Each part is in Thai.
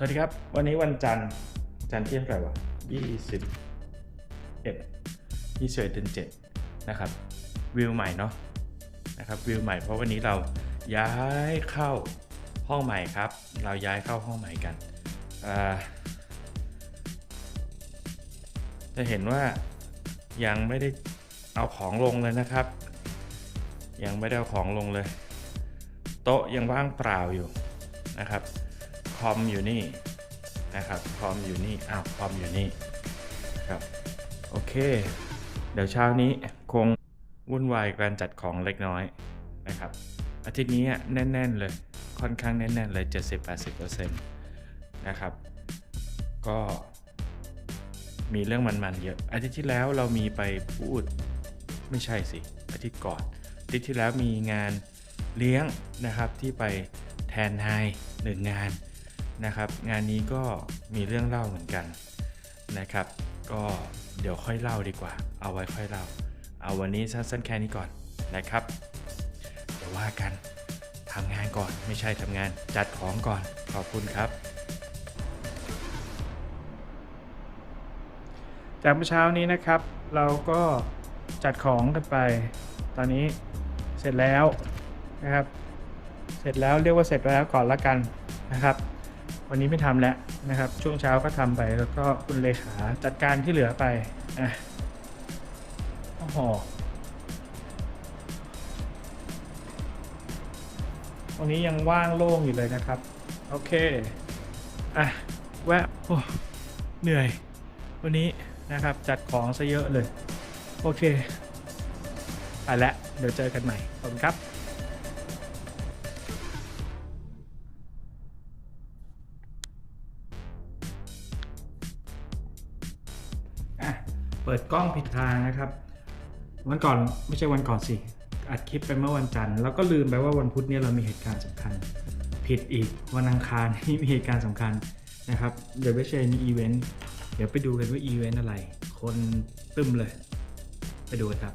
สวัสดีครับ วันนี้วันจันทร์จันทร์ที่เท่าไหร่วะยี่สิบเอ็ดยี่สิบเอ็ดเดือนเจ็ดนะครับวิวใหม่เนาะนะครับวิวใหม่เพราะวันนี้เราย้ายเข้าห้องใหม่ครับ เราย้ายเข้าห้องใหม่กันจะเห็นว่ายังไม่ได้เอาของลงเลยนะครับ ยังไม่ได้เอาของลงเลย โต๊ะยังว่างเปล่าอยู่นะครับ คอมอยู่นี่นะครับคอมอยู่นี่อ้าวคอมอยู่นี่ครับโอเค เดี๋ยวเช้านี้คงวุ่นวายกับการจัดของเล็กน้อยนะครับ อาทิตย์นี้แน่น ๆ เลยค่อนข้างแน่น ๆ เลย 70-80%นะครับ ก็มีเรื่องมัน ๆ เยอะ อาทิตย์ที่แล้วเรามีไปพูดไม่ใช่สิ อาทิตย์ก่อน อาทิตย์ที่แล้วมีงานเลี้ยงนะครับที่ไปแทนนายหนึ่งงาน นะครับ งานนี้ก็มีเรื่องเล่าเหมือนกันนะครับ ก็เดี๋ยวค่อยเล่าดีกว่า เอาไว้ค่อยเล่า เอาวันนี้สั้นๆแค่นี้ก่อนนะครับเดี๋ยวว่ากันทำงานก่อนไม่ใช่ทำงานจัดของก่อนขอบคุณครับ จากเมื่อเช้านี้นะครับ เราก็จัดของกันไป ตอนนี้เสร็จแล้วนะครับ เสร็จแล้วเรียกว่าเสร็จแล้วก่อนละกันนะครับ วันนี้ไม่ทำแล้วนะครับ ช่วงเช้าก็ทำไปแล้วก็คุณเลขาจัดการที่เหลือไปอะโอ้โหวันนี้ยังว่างโล่งอยู่เลยนะครับ โอเค อะ แวะโอ้เหนื่อย วันนี้นะครับจัดของซะเยอะเลย โอเคไปแล้วเดี๋ยวเจอกันใหม่ขอบคุณครับ เปิดกล้องผิดทางนะครับ วันก่อนไม่ใช่วันก่อนสิ อัดคลิปไปเมื่อวันจันทร์แล้วก็ลืมไปว่าวันพุธเนี่ยเรามีเหตุการณ์สำคัญ ผิดอีกวันอังคารที่มีเหตุการณ์สำคัญนะครับเดี๋ยวไม่ใช่มีอีเวนต์เดี๋ยวไปดูกันว่าอีเวนต์อะไร คนตึมเลย ไปดูกันครับ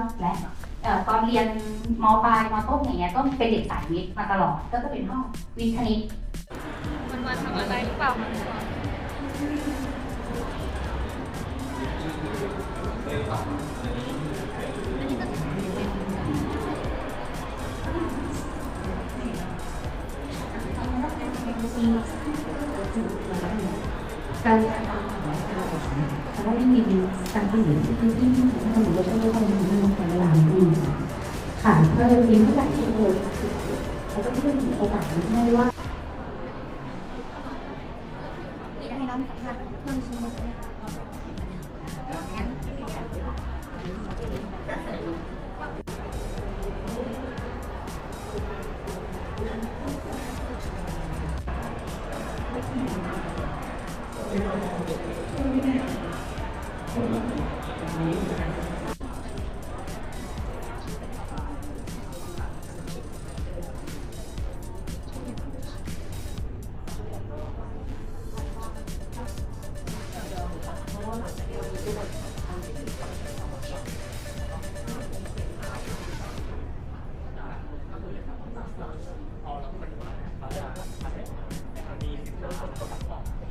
อกและเอ่อตอนเรียนมปลายมต้นอย่างเงี้ยก็เป็นเด็กสายวิทย์มาตลอด ก็จะเป็นห้องวิทย์คณิตมันมาทำอะไรหรือเปล่าการแต่ว่า ไม่มีการผลิตที่ที่ที่ผลิตจะต้องต้องมีเวลายปีค่ะเพื่อเป็นผู้ใหญ่ที่เลยแล้วก็เพื่อนโอกาสให้ว่า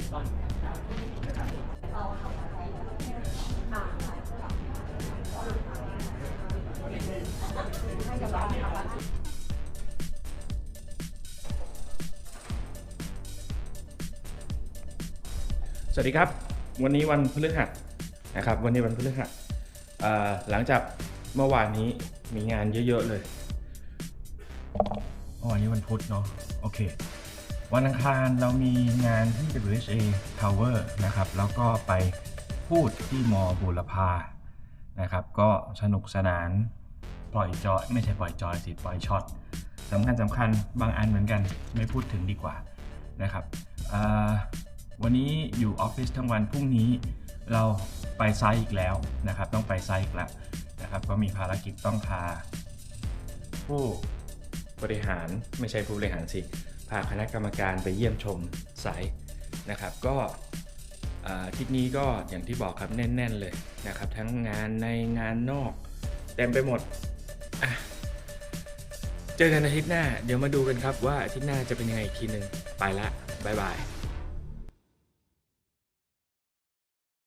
สวัสดีครับ วันนี้วันพฤหัสนะครับ วันนี้วันพฤหัสหลังจากเมื่อวานนี้มีงานเยอะ ๆ เลยเมื่อวันนี้วันพุธเนาะโอเค วันอังคารเรามีงานที่ WHA Tower นะครับ แล้วก็ไปพูดที่มอบูรพานะครับ ก็สนุกสนานปล่อยจอยไม่ใช่ปล่อยจอยสิปล่อยช็อตสำคัญสำคัญบางอันเหมือนกันไม่พูดถึงดีกว่านะครับวันนี้อยู่ออฟฟิศทั้งวันพรุ่งนี้เราไปไซต์อีกแล้วนะครับ ต้องไปไซต์อีกแล้วนะครับก็มีภารกิจต้องพา ผู้บริหารไม่ใช่ผู้บริหารสิ พาคณะกรรมการไปเยี่ยมชมไซต์นะครับ ก็อทิศนี้ก็อย่างที่บอกครับแน่น ๆเลยนะครับ ทั้งงานในงานนอกเต็มไปหมดเจอกันอาทิตย์หน้า เดี๋ยวมาดูกันครับว่าอาทิตย์หน้าจะเป็นยังไงอีกทีหนึ่งไปละบ๊ายบาย